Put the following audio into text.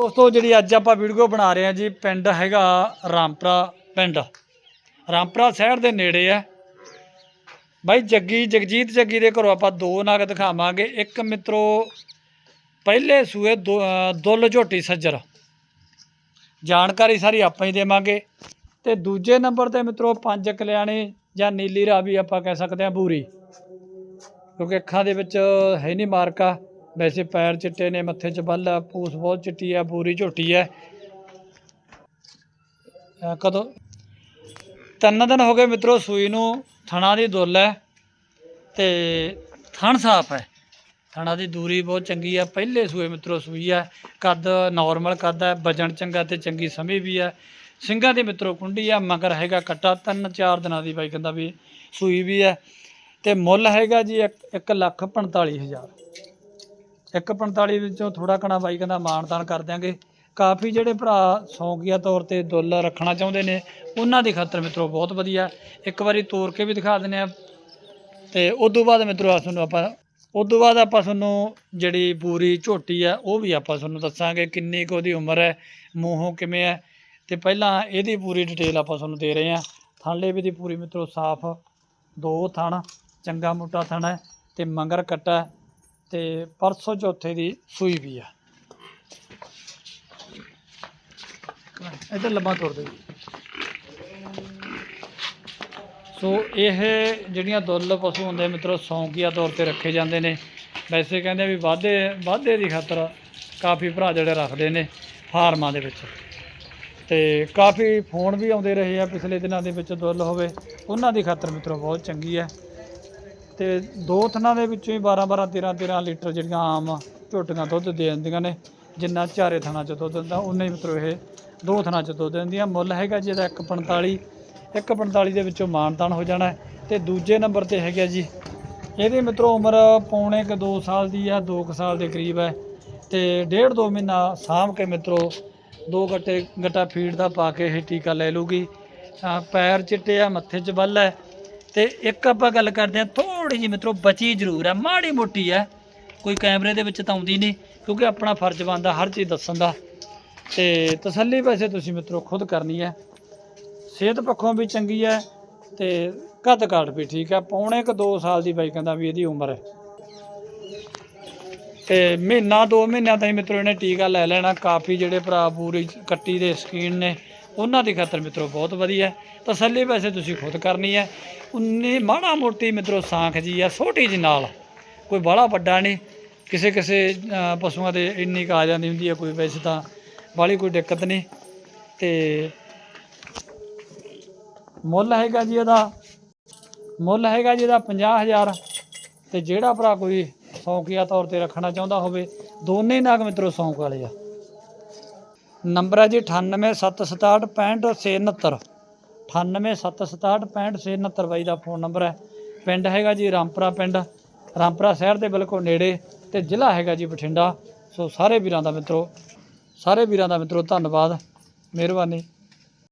ਦੋਸਤੋ, ਜਿਹੜੀ ਅੱਜ ਆਪਾਂ ਵੀਡੀਓ ਬਣਾ ਰਹੇ ਹਾਂ ਜੀ, ਪਿੰਡ ਹੈਗਾ ਰਾਮਪਰਾ ਪਿੰਡ। ਰਾਮਪੁਰਾ ਸ਼ਹਿਰ ਦੇ ਨੇੜੇ ਹੈ। ਬਾਈ, ਜੱਗੀ, ਜਗਜੀਤ ਜੱਗੀ ਦੇ ਘਰੋਂ ਆਪਾਂ ਦੋ ਨਗ ਦਿਖਾਵਾਂਗੇ। ਇੱਕ ਮਿੱਤਰੋ, ਪਹਿਲੇ ਸੂਏ ਦੋ- ਅਹ, ਦੁੱਲ ਝੋਟੀ ਸੱਜਰ। ਜਾਣਕਾਰੀ ਸਾਰੀ ਆਪਾਂ ਹੀ ਦੇਵਾਂਗੇ। ਤੇ ਦੂਜੇ ਨੰਬਰ ਤੇ ਮਿੱਤਰੋ, ਪੰਜ ਕਲਿਆਣੇ ਜਾਂ ਨੀਲੀ ਰਾਵੀ ਆਪਾਂ ਕਹਿ ਸਕਦੇ ਹਾਂ, ਬੂਰੀ। ਕਿਉਂਕਿ ਅੱਖਾਂ ਦੇ ਵਿੱਚ ਹੈ ਨਹੀਂ ਮਾਰਕਾ। ਵੈਸੇ ਪੈਰ ਚਿੱਟੇ ਨੇ, ਮੱਥੇ 'ਚ ਬੱਲ ਆ, ਪੂਸ ਬਹੁਤ ਚਿੱਟੀ ਆ ਪੂਰੀ ਝੋਟੀ ਹੈ ਕਦੋਂ? ਤਿੰਨ ਦਿਨ ਹੋ ਗਏ ਮਿੱਤਰੋ ਸੂਈ ਨੂੰ, ਥਣਾ ਦੀ ਦੁੱਲ ਹੈ ਤੇ ਥਣ ਸਾਫ਼ ਹੈ। ਥਣਾ ਦੀ ਦੂਰੀ ਬਹੁਤ ਚੰਗੀ ਆ, ਪਹਿਲੇ ਸੂਏ ਮਿੱਤਰੋ ਸੂਈ ਹੈ ਕੱਦ ਨਾਰਮਲ ਕੱਦ ਹੈ ਵਜਨ ਚੰਗਾ ਤੇ ਚੰਗੀ ਸਮੀ ਵੀ ਹੈ ਸਿੰਘਾਂ ਦੀ ਮਿੱਤਰੋ ਕੁੰਡੀ ਆ, ਮਗਰ ਹੈਗਾ ਕੱਟਾ, ਤਿੰਨ ਚਾਰ ਦਿਨਾਂ ਦੀ ਬਾਈ ਕਹਿੰਦਾ ਵੀ ਸੂਈ ਵੀ ਹੈ ਤੇ ਮੁੱਲ ਹੈਗਾ ਜੀ 1 ਲੱਖ 45000 145 ਵਿੱਚੋਂ ਥੋੜਾ ਕਣਾ ਬਾਈ ਕਹਿੰਦਾ ਮਾਨਤਾਨ ਕਰ ਦਿਆਂਗੇ। ਕਾਫੀ ਜਿਹੜੇ ਭਰਾ ਸੌਂਕੀਆ ਤੌਰ ਤੇ ਦੁੱਲ ਰੱਖਣਾ ਚਾਹੁੰਦੇ ਨੇ, ਉਹਨਾਂ ਦੀ ਖਾਤਰ ਮਿੱਤਰੋ ਬਹੁਤ ਵਧੀਆ। ਇੱਕ ਵਾਰੀ ਤੋੜ ਕੇ ਵੀ ਦਿਖਾ ਦਿੰਦੇ ਆ। ਤੇ ਉਸ ਤੋਂ ਬਾਅਦ ਮਿੱਤਰੋ ਤੁਹਾਨੂੰ ਆਪਾਂ ਉਸ ਤੋਂ ਬਾਅਦ ਆਪਾਂ ਤੁਹਾਨੂੰ ਜਿਹੜੀ ਪੂਰੀ ਝੋਟੀ ਆ, ਉਹ ਵੀ ਆਪਾਂ ਤੁਹਾਨੂੰ ਦੱਸਾਂਗੇ ਕਿੰਨੀ ਕੁ ਉਹਦੀ ਉਮਰ ਹੈ, ਮੂੰਹੋਂ ਕਿਵੇਂ ਹੈ। ਤੇ ਪਹਿਲਾਂ ਇਹਦੀ ਪੂਰੀ ਡਿਟੇਲ ਆਪਾਂ ਤੁਹਾਨੂੰ ਦੇ ਰਹੇ ਹਾਂ। ਥਾਲੇ ਵੀ ਦੀ ਪੂਰੀ ਮਿੱਤਰੋ ਸਾਫ਼ ਦੋ ਥਣ, ਚੰਗਾ ਮੋਟਾ ਥਣ ਹੈ ਤੇ ਮੰਗਰ ਕੱਟਾ ਤੇ ਪਰਸੋਂ ਚੌਥੇ ਦੀ ਸੂਈ ਵੀ ਆ। ਇੱਧਰ ਲੰਮਾ ਤੋੜ ਦੇ। ਸੋ ਇਹ ਜਿਹੜੀਆਂ ਦੁੱਲ ਪਸ਼ੂ ਹੁੰਦੇ ਮਿੱਤਰੋ, ਸੌਂਕੀਆ ਤੌਰ ਤੇ ਰੱਖੇ ਜਾਂਦੇ ਨੇ। ਵੈਸੇ ਕਹਿੰਦੇ ਵੀ ਵਾਧੇ ਵਾਧੇ ਦੀ ਖਾਤਰ ਕਾਫੀ ਭਰਾ ਜਿਹੜੇ ਰੱਖਦੇ ਨੇ ਫਾਰਮਾਂ ਦੇ ਵਿੱਚ। ਤੇ ਕਾਫੀ ਫੋਨ ਵੀ ਆਉਂਦੇ ਰਹੇ ਆ ਪਿਛਲੇ ਦਿਨਾਂ ਦੇ ਵਿੱਚ ਦੁੱਲ ਹੋਵੇ। ਉਹਨਾਂ ਦੀ ਖਾਤਰ ਮਿੱਤਰੋ, ਬਹੁਤ ਚੰਗੀ ਹੈ ਤੇ ਦੋ ਥਣਾਂ ਦੇ ਵਿੱਚੋਂ ਹੀ 12 12 13 13 ਲੀਟਰ ਜਿਹੜੀਆਂ ਆਮ ਝੋਟੀਆਂ ਦੁੱਧ ਦੇ ਦਿੰਦੀਆਂ ਨੇ, ਜਿੰਨਾ ਚਾਰੇ ਥਣਾਂ ਚ ਦੁੱਧ ਦਿੰਦਾ ਉਨਾ ਹੀ ਮਿੱਤਰੋ ਇਹ ਦੋ ਥਣਾਂ ਚ ਦੁੱਧ ਦਿੰਦੀਆਂ। ਮੁੱਲ ਹੈਗਾ ਜੀ ਇਹਦਾ 145 145 ਦੇ ਵਿੱਚੋਂ ਮਾਨਤਾਨ ਹੋ ਜਾਣਾ। ਹੈ ਤੇ ਦੂਜੇ ਨੰਬਰ ਤੇ ਹੈਗਾ ਜੀ, ਇਹਦੀ ਮਿੱਤਰੋ ਉਮਰ ਪੌਣੇ ਕ 2 ਸਾਲ ਦੀ ਆ 2 ਕ ਸਾਲ ਦੇ ਕਰੀਬ ਹੈ ਤੇ ਡੇਢ ਦੋ ਮਹੀਨਾ ਸਾਂਭ ਕੇ ਮਿੱਤਰੋ ਦੋ ਗੱਟੇ, ਗੱਟਾ ਫੀਡ ਦਾ ਪਾ ਕੇ ਇਹ ਟੀਕਾ ਲੈ ਲੂਗੀ ਪੈਰ ਚਿੱਟੇ ਆ, ਮੱਥੇ 'ਚ ਬੱਲ ਹੈ ਤੇ ਇੱਕ ਆਪਾਂ ਗੱਲ ਕਰਦੇ ਆ ਥੋੜੀ ਜਿਹੀ ਮਿੱਤਰੋ ਬਚੀ ਜ਼ਰੂਰ ਹੈ, ਮਾੜੀ ਮੋਟੀ ਹੈ। ਕੋਈ ਕੈਮਰੇ ਦੇ ਵਿੱਚ ਤਾਂ ਆਉਂਦੀ ਨਹੀਂ, ਕਿਉਂਕਿ ਆਪਣਾ ਫਰਜ਼ ਬਣਦਾ ਹਰ ਚੀਜ਼ ਦੱਸਣ ਦਾ। ਤੇ ਤਸੱਲੀ ਵੈਸੇ ਤੁਸੀਂ ਮਿੱਤਰੋ ਖੁਦ ਕਰਨੀ ਹੈ। ਸਿਹਤ ਪੱਖੋਂ ਵੀ ਚੰਗੀ ਹੈ ਤੇ ਕੱਦ ਕਾਠ ਵੀ ਠੀਕ ਹੈ। ਪੌਣੇ ਕ 2 ਸਾਲ ਦੀ ਬਾਈ ਕਹਿੰਦਾ ਵੀ ਇਹਦੀ ਉਮਰ ਹੈ। ਤੇ ਮਹੀਨਾ ਦੋ ਮਹੀਨਿਆਂ ਤਾਈਂ ਮਿੱਤਰੋ ਇਹਨੇ ਟੀਕਾ ਲੈ ਲੈਣਾ। ਕਾਫੀ ਜਿਹੜੇ ਭਰਾ ਪੂਰੀ ਕੱਟੀ ਦੇ ਸਕੀਨ ਨੇ। ਉਹਨਾਂ ਦੀ ਖਾਤਰ ਮਿੱਤਰੋ ਬਹੁਤ ਵਧੀਆ ਤਸੱਲੀ ਵੈਸੇ ਤੁਸੀਂ ਖੁਦ ਕਰਨੀ ਹੈ। ਉਨੀ ਮਾੜਾ ਮੋਟੀ ਮਿੱਤਰੋ ਸਾਂਖ ਜੀ ਆ ਛੋਟੀ ਜੀ ਨਾਲ। ਕੋਈ ਬਾਹਲਾ ਵੱਡਾ ਨਹੀਂ। ਕਿਸੇ ਕਿਸੇ ਪਸ਼ੂਆਂ 'ਤੇ ਇੰਨੀ ਕੁ ਆ ਜਾਂਦੀ ਹੁੰਦੀ ਹੈ ਕੋਈ, ਵੈਸੇ ਤਾਂ ਬਾਹਲੀ ਕੋਈ ਦਿੱਕਤ ਨਹੀਂ। ਤੇ ਮੁੱਲ ਹੈਗਾ ਜੀ ਇਹਦਾ, ਮੁੱਲ ਹੈਗਾ ਜੀ ਇਹਦਾ 50000 ਤੇ ਜਿਹੜਾ ਭਰਾ ਕੋਈ ਸ਼ੌਂਕੀਆ ਤੌਰ ਤੇ ਰੱਖਣਾ ਚਾਹੁੰਦਾ ਹੋਵੇ, ਦੋਨੇ ਨਾਗ ਮਿੱਤਰੋ ਸ਼ੌਂਕ ਵਾਲੇ ਆ। ਨੰਬਰ ਹੈ ਜੀ 9876655669 9876655669 ਬਾਈ ਦਾ ਫੋਨ ਨੰਬਰ ਹੈ। ਪਿੰਡ ਹੈਗਾ ਜੀ ਰਾਮਪੁਰਾ ਪਿੰਡ। ਰਾਮਪੁਰਾ ਸ਼ਹਿਰ ਦੇ ਬਿਲਕੁਲ ਨੇੜੇ ਤੇ ਜ਼ਿਲ੍ਹਾ ਹੈਗਾ ਜੀ ਬਠਿੰਡਾ। ਸੋ ਸਾਰੇ ਵੀਰਾਂ ਦਾ ਮਿੱਤਰੋ, ਸਾਰੇ ਵੀਰਾਂ ਦਾ ਮਿੱਤਰੋ, ਧੰਨਵਾਦ, ਮਿਹਰਬਾਨੀ।